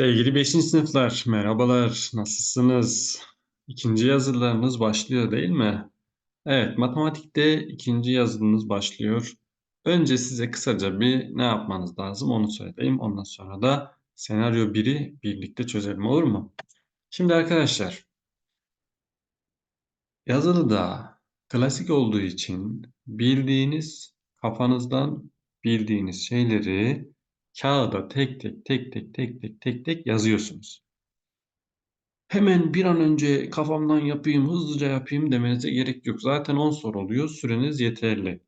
Sevgili 5. sınıflar, merhabalar, nasılsınız? İkinci yazılarınız başlıyor değil mi? Evet, matematikte ikinci yazılınız başlıyor. Önce size kısaca bir ne yapmanız lazım onu söyleyeyim. Ondan sonra da senaryo 1'i birlikte çözelim olur mu? Şimdi arkadaşlar, yazılıda klasik olduğu için bildiğiniz, kafanızdan bildiğiniz şeyleri kağıda tek tek tek tek tek tek tek tek yazıyorsunuz. Hemen bir an önce kafamdan yapayım, hızlıca yapayım demenize gerek yok. Zaten 10 soru oluyor. Süreniz yeterli.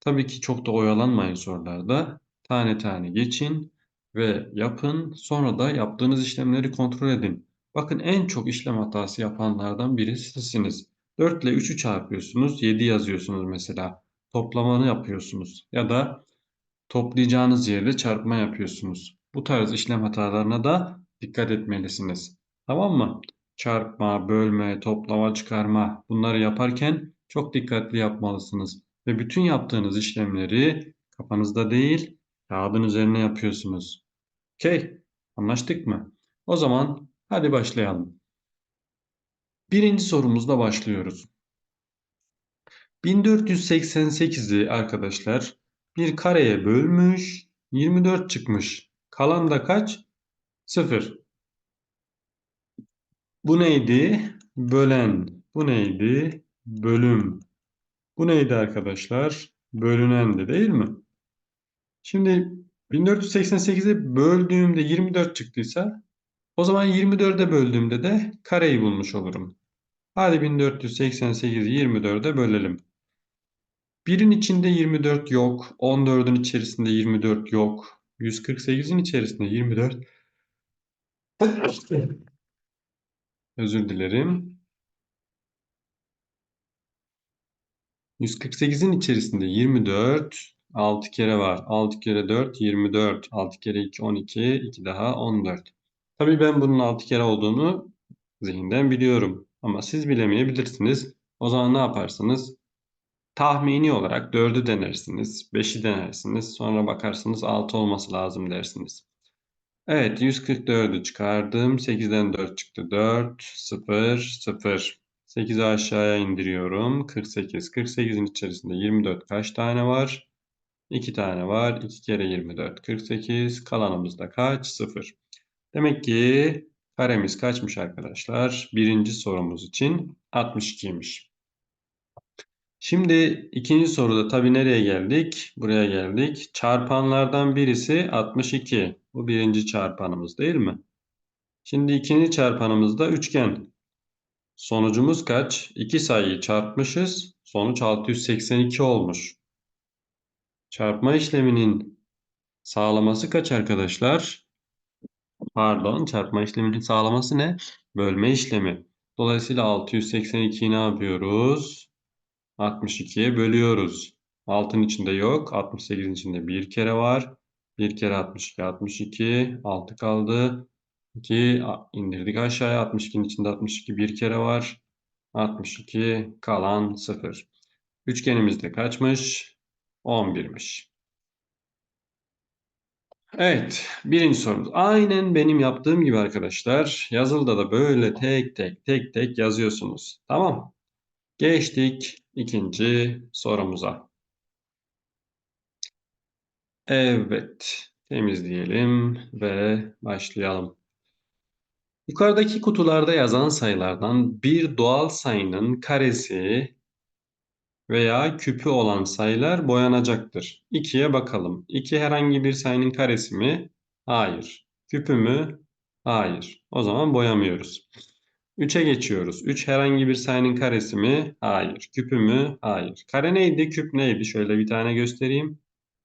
Tabii ki çok da oyalanmayın sorularda. Tane tane geçin ve yapın. Sonra da yaptığınız işlemleri kontrol edin. Bakın en çok işlem hatası yapanlardan biri sizsiniz. 4 ile 3'ü çarpıyorsunuz. 7 yazıyorsunuz mesela. Toplamanı yapıyorsunuz. Ya da toplayacağınız yerde çarpma yapıyorsunuz. Bu tarz işlem hatalarına da dikkat etmelisiniz. Tamam mı? Çarpma, bölme, toplama, çıkarma bunları yaparken çok dikkatli yapmalısınız. Ve bütün yaptığınız işlemleri kafanızda değil kağıdın üzerine yapıyorsunuz. Okey, anlaştık mı? O zaman hadi başlayalım. Birinci sorumuzla başlıyoruz. 1488'i arkadaşlar bir kareye bölmüş 24 çıkmış. Kalan da kaç? 0. Bu neydi? Bölen. Bu neydi? Bölüm. Bu neydi arkadaşlar? Bölünendi değil mi? Şimdi 1488'i böldüğümde 24 çıktıysa o zaman 24'e böldüğümde de kareyi bulmuş olurum. Hadi 1488'i 24'e bölelim. 1'in içinde 24 yok. 14'ün içerisinde 24 yok. 148'in içerisinde 24 Özür dilerim. 148'in içerisinde 24 6 kere var. 6 kere 4 24. 6 kere 2 12. 2 daha 14. Tabii ben bunun 6 kere olduğunu zihinden biliyorum. Ama siz bilemeyebilirsiniz. O zaman ne yaparsınız? Tahmini olarak 4'ü denersiniz. 5'i denersiniz. Sonra bakarsınız 6 olması lazım dersiniz. Evet 144'ü çıkardım. 8'den 4 çıktı. 4, 0, 0. 8'i aşağıya indiriyorum. 48. 48'in içerisinde 24 kaç tane var? 2 tane var. 2 kere 24 48. Kalanımızda kaç? 0. Demek ki karemiz kaçmış arkadaşlar? Birinci sorumuz için 62'ymiş. Şimdi ikinci soruda tabii nereye geldik? Buraya geldik. Çarpanlardan birisi 62. Bu birinci çarpanımız değil mi? Şimdi ikinci çarpanımızda üçgen. Sonucumuz kaç? İki sayıyı çarpmışız. Sonuç 682 olmuş. Çarpma işleminin sağlaması kaç arkadaşlar? Pardon, çarpma işleminin sağlaması ne? Bölme işlemi. Dolayısıyla 682'yi ne yapıyoruz? 62'ye bölüyoruz. 6'nın içinde yok. 68'in içinde bir kere var. 1 kere 62, 62. 6 kaldı. 2 indirdik aşağıya. 62'nin içinde 62 bir kere var. 62 kalan 0. Üçgenimizde kaçmış? 11'miş. Evet, birinci sorumuz. Aynen benim yaptığım gibi arkadaşlar. Yazılıda da böyle tek tek tek tek yazıyorsunuz. Tamam. Geçtik ikinci sorumuza. Evet, temizleyelim ve başlayalım. Yukarıdaki kutularda yazan sayılardan bir doğal sayının karesi veya küpü olan sayılar boyanacaktır. 2'ye bakalım. 2 herhangi bir sayının karesi mi? Hayır. Küpü mü? Hayır. O zaman boyamıyoruz. 3'e geçiyoruz. 3 herhangi bir sayının karesi mi? Hayır. Küpü mü? Hayır. Kare neydi? Küp neydi? Şöyle bir tane göstereyim.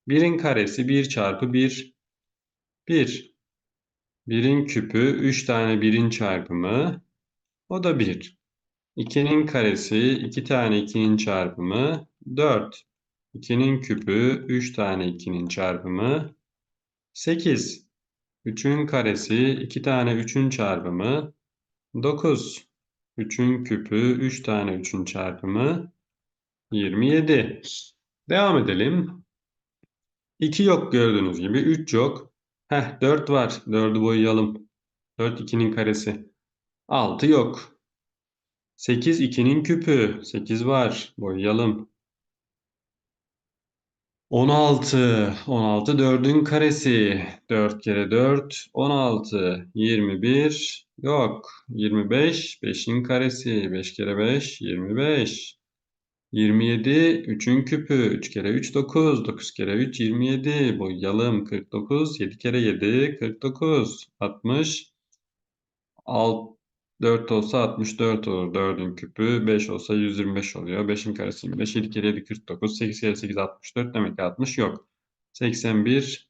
1'in karesi 1 çarpı 1. 1. 1'in küpü 3 tane 1'in çarpımı. O da 1. 2'nin karesi 2 tane 2'nin çarpımı 4. 2'nin küpü 3 tane 2'nin çarpımı 8. 3'ün karesi 2 tane 3'ün çarpımı 9. 3'ün küpü 3 tane 3'ün çarpımı 27. Devam edelim. 2 yok gördüğünüz gibi. 3 yok. Heh 4 var. 4'ü boyayalım. 4 2'nin karesi. 6 yok. 8 2'nin küpü. 8 var. Boyayalım. 16. 16 4'ün karesi. 4 kere 4 16. 21 yok. 25 5'in karesi. 5 kere 5 25. 27 3'ün küpü. 3 kere 3 9. 9 kere 3 27. Boyayalım. 49 7 kere 7 49. 60 6 4 olsa 64 olur. 4'ün küpü 5 olsa 125 oluyor. 5'in karesi 25. 7 kere 7 49. 8 kere 8 64. Demek ki 60 yok. 81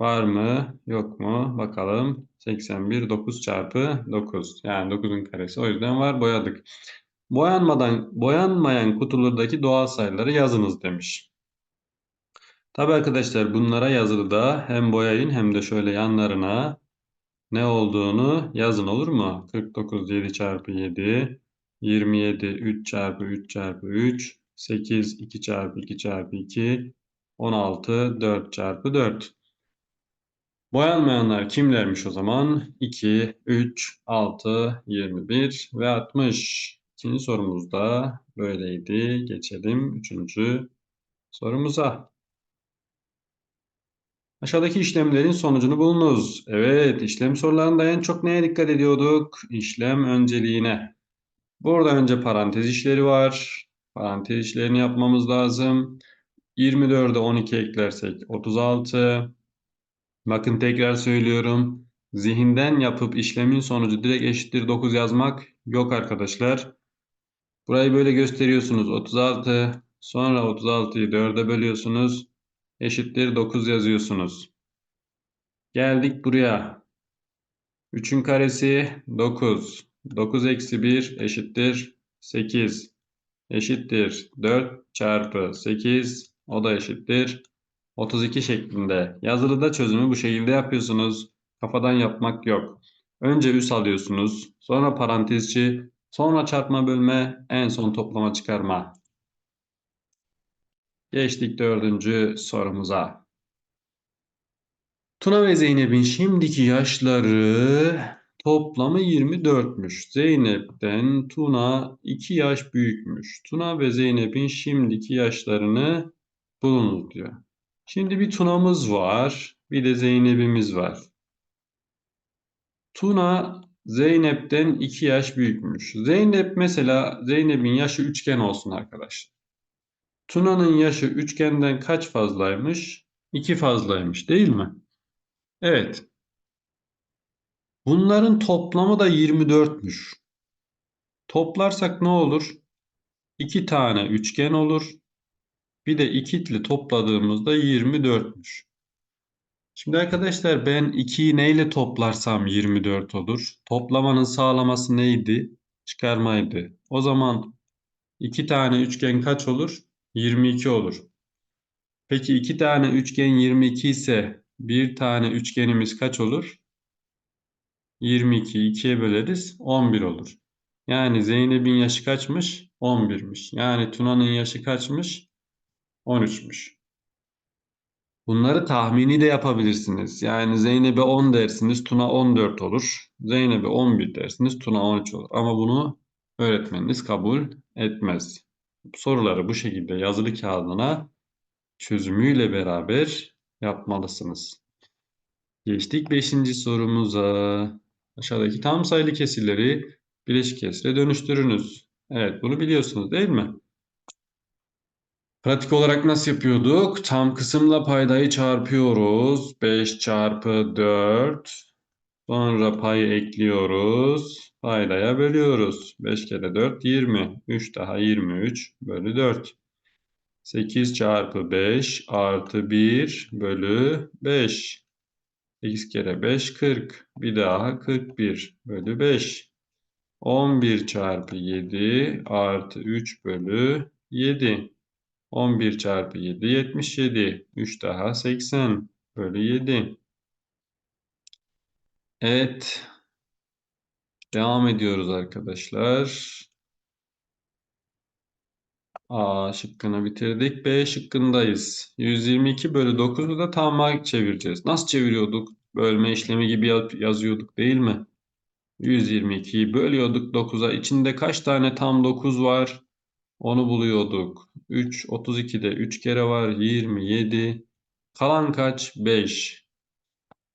var mı? Yok mu? Bakalım. 81 9 çarpı 9. Yani 9'un karesi. O yüzden var. Boyadık. Boyanmadan, boyanmayan kutulardaki doğal sayıları yazınız demiş. Tabi arkadaşlar bunlara yazılıda hem boyayın hem de şöyle yanlarına ne olduğunu yazın olur mu? 49 7 çarpı 7 27 3 çarpı 3 çarpı 3 8 2 çarpı 2 çarpı 2 16 4 çarpı 4 Boyanmayanlar kimlermiş o zaman? 2, 3, 6, 21 ve 60. İkinci sorumuz da böyleydi. Geçelim üçüncü sorumuza. Aşağıdaki işlemlerin sonucunu bulunuz. Evet, işlem sorularında en çok neye dikkat ediyorduk? İşlem önceliğine. Burada önce parantez işleri var. Parantez işlerini yapmamız lazım. 24'e 12 eklersek 36. Bakın tekrar söylüyorum. Zihinden yapıp işlemin sonucu direkt eşittir 9 yazmak yok arkadaşlar. Burayı böyle gösteriyorsunuz. 36. Sonra 36'yı 4'e bölüyorsunuz. Eşittir 9 yazıyorsunuz. Geldik buraya. 3'ün karesi 9. 9 eksi 1 eşittir 8. Eşittir 4 çarpı 8. O da eşittir 32 şeklinde. Yazılıda çözümü bu şekilde yapıyorsunuz. Kafadan yapmak yok. Önce üs alıyorsunuz. Sonra parantez. Sonra çarpma bölme. En son toplama çıkarma. Geçtik dördüncü sorumuza. Tuna ve Zeynep'in şimdiki yaşları toplamı 24'müş. Zeynep'ten Tuna 2 yaş büyükmüş. Tuna ve Zeynep'in şimdiki yaşlarını bulunuz diyor. Şimdi bir Tuna'mız var, bir de Zeynep'imiz var. Tuna Zeynep'ten 2 yaş büyükmüş. Zeynep mesela Zeynep'in yaşı üçgen olsun arkadaşlar. Tuna'nın yaşı üçgenden kaç fazlaymış? 2 fazlaymış değil mi? Evet. Bunların toplamı da 24'müş. Toplarsak ne olur? 2 tane üçgen olur. Bir de ikitli topladığımızda 24'müş. Şimdi arkadaşlar ben 2'yi neyle toplarsam 24 olur. Toplamanın sağlaması neydi? Çıkarmaydı. O zaman 2 tane üçgen kaç olur? 22 olur. Peki 2 tane üçgen 22 ise bir tane üçgenimiz kaç olur? 22 2'ye böleriz 11 olur. Yani Zeynep'in yaşı kaçmış? 11'miş. Yani Tuna'nın yaşı kaçmış? 13'müş. Bunları tahmini de yapabilirsiniz. Yani Zeynep'e 10 dersiniz, Tuna 14 olur. Zeynep'e 11 dersiniz, Tuna 13 olur. Ama bunu öğretmeniniz kabul etmez. Soruları bu şekilde yazılı kağıdına çözümüyle beraber yapmalısınız. Geçtik 5. sorumuza. Aşağıdaki tam sayılı kesirleri bileşik kesire dönüştürünüz. Evet bunu biliyorsunuz değil mi? Pratik olarak nasıl yapıyorduk? Tam kısımla paydayı çarpıyoruz. 5 çarpı 4. Sonra payı ekliyoruz. Paydaya bölüyoruz. 5 kere 4 20. 3 daha 23 bölü 4. 8 çarpı 5 artı 1 bölü 5. 8 kere 5 40. Bir daha 41 bölü 5. 11 çarpı 7 artı 3 bölü 7. 11 çarpı 7 77. 3 daha 80 bölü 7. Evet. Devam ediyoruz arkadaşlar. A şıkkını bitirdik. B şıkkındayız. 122 bölü 9'u da tamama çevireceğiz. Nasıl çeviriyorduk? bölme işlemi gibi yazıyorduk değil mi? 122'yi bölüyorduk 9'a. İçinde kaç tane tam 9 var? Onu buluyorduk. 3, 32'de 3 kere var. 27. Kalan kaç? 5.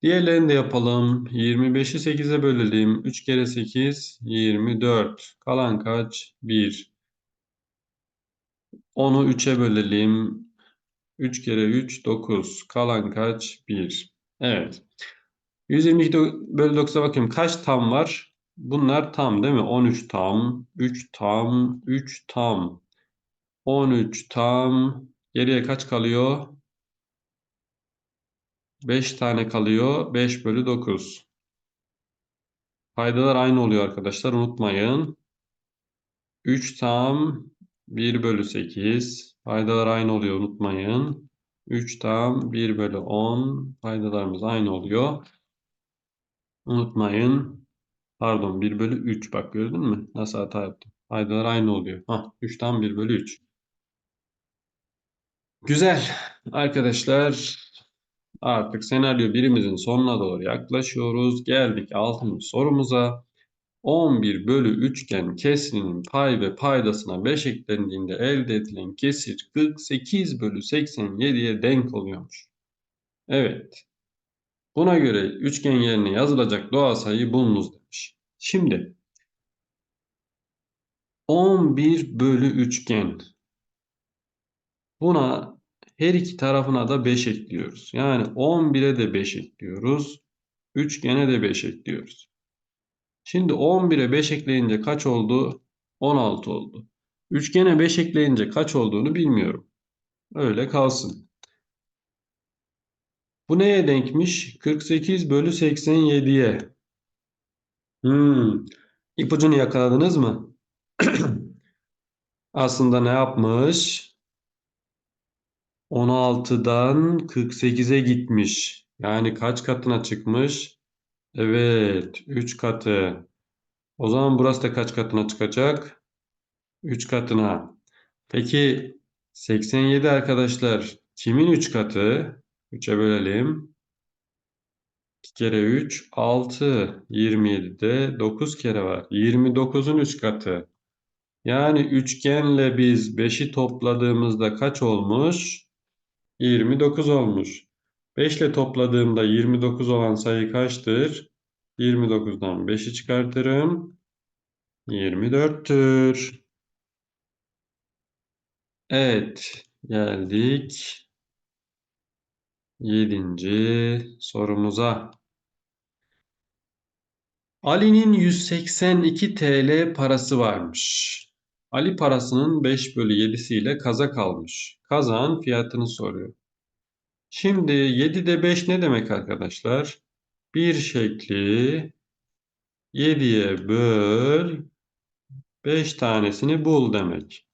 Diğerlerini de yapalım. 25'i 8'e bölelim. 3 kere 8, 24. Kalan kaç? 1. Onu 3'e bölelim. 3 kere 3, 9. Kalan kaç? 1. Evet. 122 bölü 9'a bakayım. Kaç tam var? Bunlar tam değil mi? 13 tam, 3 tam, 3 tam. 13 tam. Geriye kaç kalıyor? 5 tane kalıyor. 5 bölü 9. Paydalar aynı oluyor arkadaşlar. Unutmayın. 3 tam 1 bölü 8. Paydalar aynı oluyor. Unutmayın. 3 tam 1 bölü 10. Paydalarımız aynı oluyor. Unutmayın. Pardon 1 bölü 3. Bak gördün mü? Nasıl hata yaptım. Paydalar aynı oluyor. Hah 3 tam 1 bölü 3. Güzel. Arkadaşlar artık senaryo birimizin sonuna doğru yaklaşıyoruz. Geldik 6. sorumuza. 11 bölü üçgen kesrinin pay ve paydasına 5 eklendiğinde elde edilen kesir 48 bölü 87'ye denk oluyormuş. Evet. Buna göre üçgen yerine yazılacak doğal sayıyı bulunuz demiş. Şimdi 11 bölü üçgen. Buna her iki tarafına da 5 ekliyoruz. Yani 11'e de 5 ekliyoruz. Üçgene de 5 ekliyoruz. Şimdi 11'e 5 ekleyince kaç oldu? 16 oldu. Üçgene 5 ekleyince kaç olduğunu bilmiyorum. Öyle kalsın. Bu neye denkmiş? 48 bölü 87'ye. Hmm. İpucunu yakaladınız mı? Aslında ne yapmış? 16'dan 48'e gitmiş. Yani kaç katına çıkmış? Evet, 3 katı. O zaman burası da kaç katına çıkacak? 3 katına. Peki 87 arkadaşlar kimin 3 katı? 3'e bölelim. 2 kere 3 6. 27'de 9 kere var. 29'un 3 katı. Yani üçgenle biz 5'i topladığımızda kaç olmuş? 29 olmuş. 5 ile topladığımda 29 olan sayı kaçtır? 29'dan 5'i çıkartırım. 24'tür. Evet, geldik 7. sorumuza. Ali'nin 182 TL parası varmış. Ali parasının 5 bölü 7'siyle kazak almış. Kazağın fiyatını soruyor. Şimdi 7'de 5 ne demek arkadaşlar? Bir şekli 7'ye böl 5 tanesini bul demek.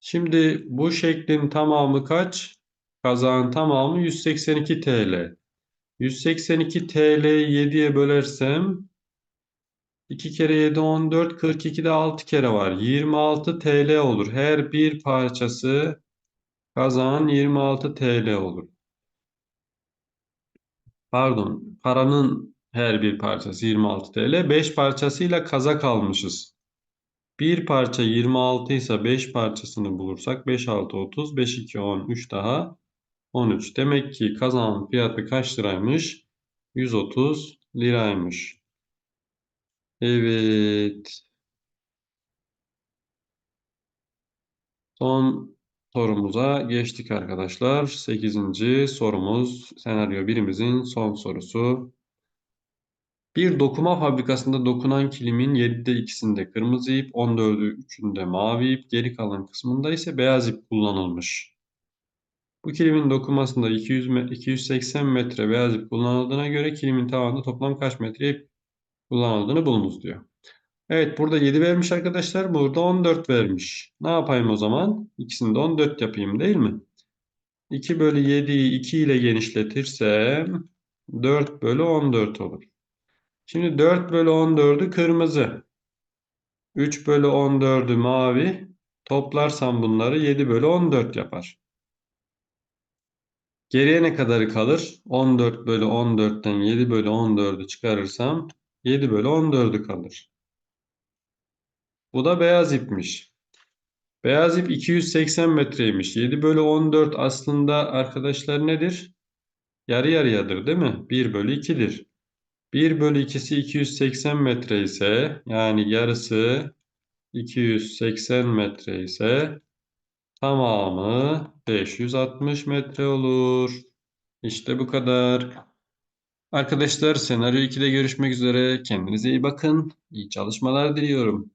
Şimdi bu şeklin tamamı kaç? Kazağın tamamı 182 TL. 182 TL'yi 7'ye bölersem 2 kere 7 14 42'de 6 kere var. 26 TL olur. Her bir parçası kazağın 26 TL olur. Pardon, paranın her bir parçası 26 TL. 5 parçasıyla kazak almışız. Bir parça 26 ise 5 parçasını bulursak 5 6 30, 5 2 10, 3 daha 13. Demek ki kazanın fiyatı kaç liraymış? 130 liraymış. Evet. Son sorumuza geçtik arkadaşlar. 8. sorumuz senaryo birimizin son sorusu. Bir dokuma fabrikasında dokunan kilimin 7'de 2'sinde kırmızı ip, 14'ü 3'ünde mavi ip, geri kalan kısmında ise beyaz ip kullanılmış. Bu kilimin dokumasında 200 me 280 metre beyaz ip kullanıldığına göre kilimin tavanında toplam kaç metre ip kullanıldığını bulunuz diyor. Evet burada 7 vermiş arkadaşlar. Burada 14 vermiş. Ne yapayım o zaman? İkisini de 14 yapayım değil mi? 2 bölü 7'yi 2 ile genişletirsem 4 bölü 14 olur. Şimdi 4 bölü 14'ü kırmızı. 3 bölü 14'ü mavi. Toplarsam bunları 7 bölü 14 yapar. Geriye ne kadarı kalır? 14 bölü 14'ten 7 bölü 14'ü çıkarırsam 7 bölü 14'ü kalır. Bu da beyaz ipmiş. Beyaz ip 280 metreymiş. 7 bölü 14 aslında arkadaşlar nedir? Yarı yarıyadır değil mi? 1 bölü 2'dir. 1 bölü 2'si 280 metre ise yani yarısı 280 metre ise tamamı 560 metre olur. İşte bu kadar. Arkadaşlar senaryo 2'de görüşmek üzere. Kendinize iyi bakın. İyi çalışmalar diliyorum.